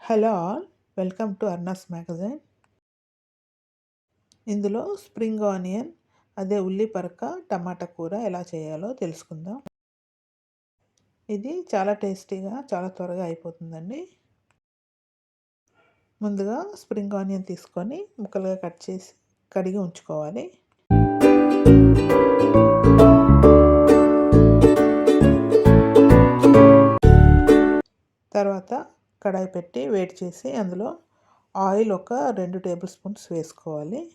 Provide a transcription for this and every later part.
Hello all welcome to అర్నాస్ magazine. ఇందులో spring onion అదే ఉల్లి పరక టమాటా కూర ఎలా చేయాలో తెలుసుకుందాం. ఇది చాలా టేస్టీగా చాలా త్వరగా అయిపోతుందండి. ముందుగా స్ప్రింగ్ ఆనియన్ తీసుకొని ముక్కలుగా కట్ చేసి కడిగి ఉంచుకోవాలి. తర్వాత కడాయి పెట్టి వేడి చేసి అందులో ఆయిల్ ఒక రెండు టేబుల్ స్పూన్స్ వేసుకోవాలి.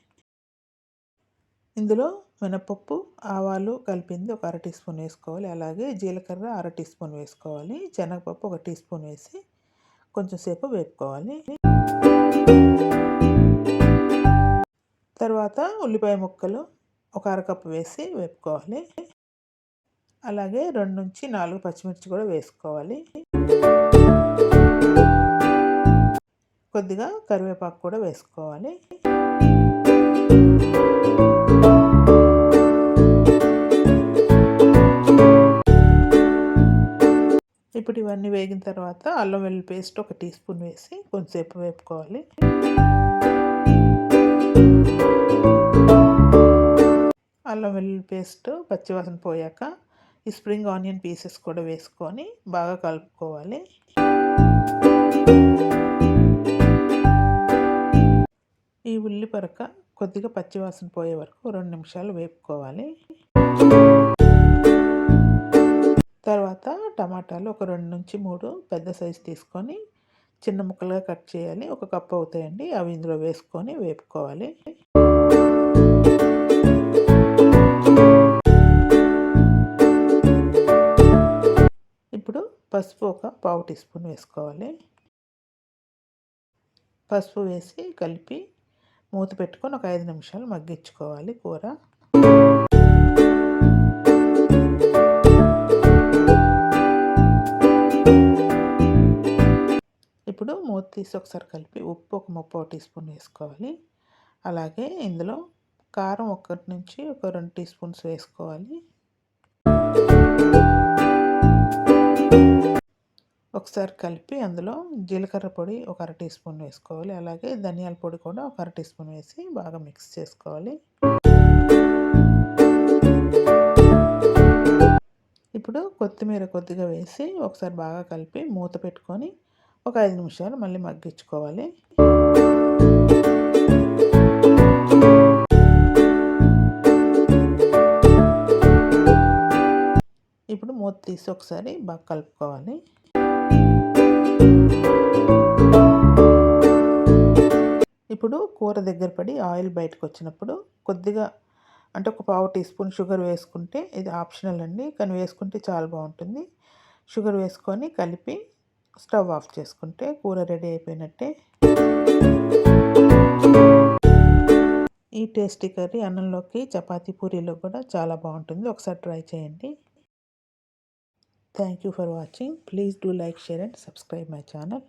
ఇందులో మినపప్పు ఆవాలు కలిపింది ఒక అర టీ స్పూన్ వేసుకోవాలి. అలాగే జీలకర్ర అర టీ స్పూన్ వేసుకోవాలి. శనగపప్పు ఒక టీ స్పూన్ వేసి కొంచెం సేపు వేపుకోవాలి. తర్వాత ఉల్లిపాయ ముక్కలు ఒక అరకప్పు వేసి వేపుకోవాలి. అలాగే రెండు నుంచి నాలుగు పచ్చిమిర్చి కూడా వేసుకోవాలి. కొద్దిగా కరివేపాకు కూడా వేసుకోవాలి. ఇప్పుడు ఇవన్నీ వేగిన తర్వాత అల్లం వెల్లుల్లి పేస్ట్ ఒక టీ స్పూన్ వేసి కొంచెంసేపు వేపుకోవాలి. అల్లం వెల్లుల్లి పేస్ట్ పచ్చివాసన పోయాక ఈ స్ప్రింగ్ ఆనియన్ పీసెస్ కూడా వేసుకొని బాగా కలుపుకోవాలి. ఈ ఉల్లి పరక కొద్దిగా పచ్చివాసన పోయే వరకు రెండు నిమిషాలు వేపుకోవాలి. తర్వాత టమాటాలు ఒక రెండు నుంచి మూడు పెద్ద సైజు తీసుకొని చిన్న ముక్కలుగా కట్ చేయాలి. ఒక కప్పు అవుతాయండి. అవి ఇందులో వేసుకొని వేపుకోవాలి. ఇప్పుడు పసుపు ఒక పావు టీ స్పూన్ వేసుకోవాలి. పసుపు వేసి కలిపి మూత పెట్టుకొని ఒక ఐదు నిమిషాలు మగ్గించుకోవాలి కూర. ఇప్పుడు మూత తీసి ఒకసారి కలిపి ఉప్పు ఒక ముప్పై టీ స్పూన్ వేసుకోవాలి. అలాగే ఇందులో కారం ఒకటి నుంచి ఒక రెండు టీ స్పూన్స్ వేసుకోవాలి. ఒకసారి కలిపి అందులో జీలకర్ర పొడి ఒక అర టీ స్పూన్ వేసుకోవాలి. అలాగే ధనియాల పొడి కూడా ఒక అర టీ స్పూన్ వేసి బాగా మిక్స్ చేసుకోవాలి. ఇప్పుడు కొత్తిమీర కొద్దిగా వేసి ఒకసారి బాగా కలిపి మూత పెట్టుకొని ఒక ఐదు నిమిషాలు మళ్ళీ మగ్గించుకోవాలి. ఇప్పుడు మూత తీసి ఒకసారి బాగా కలుపుకోవాలి. ఇప్పుడు కూర దగ్గర పడి ఆయిల్ బయటకు వచ్చినప్పుడు కొద్దిగా అంటే ఒక పావు టీ స్పూన్ షుగర్ వేసుకుంటే ఇది ఆప్షనల్ అండి. కానీ వేసుకుంటే చాలా బాగుంటుంది. షుగర్ వేసుకొని కలిపి స్టవ్ ఆఫ్ చేసుకుంటే కూర రెడీ అయిపోయినట్టే. ఈ టేస్టీ కర్రీ అన్నంలోకి చపాతీ పూరీలో కూడా చాలా బాగుంటుంది. ఒకసారి ట్రై చేయండి. Thank you for watching please do like share and subscribe my channel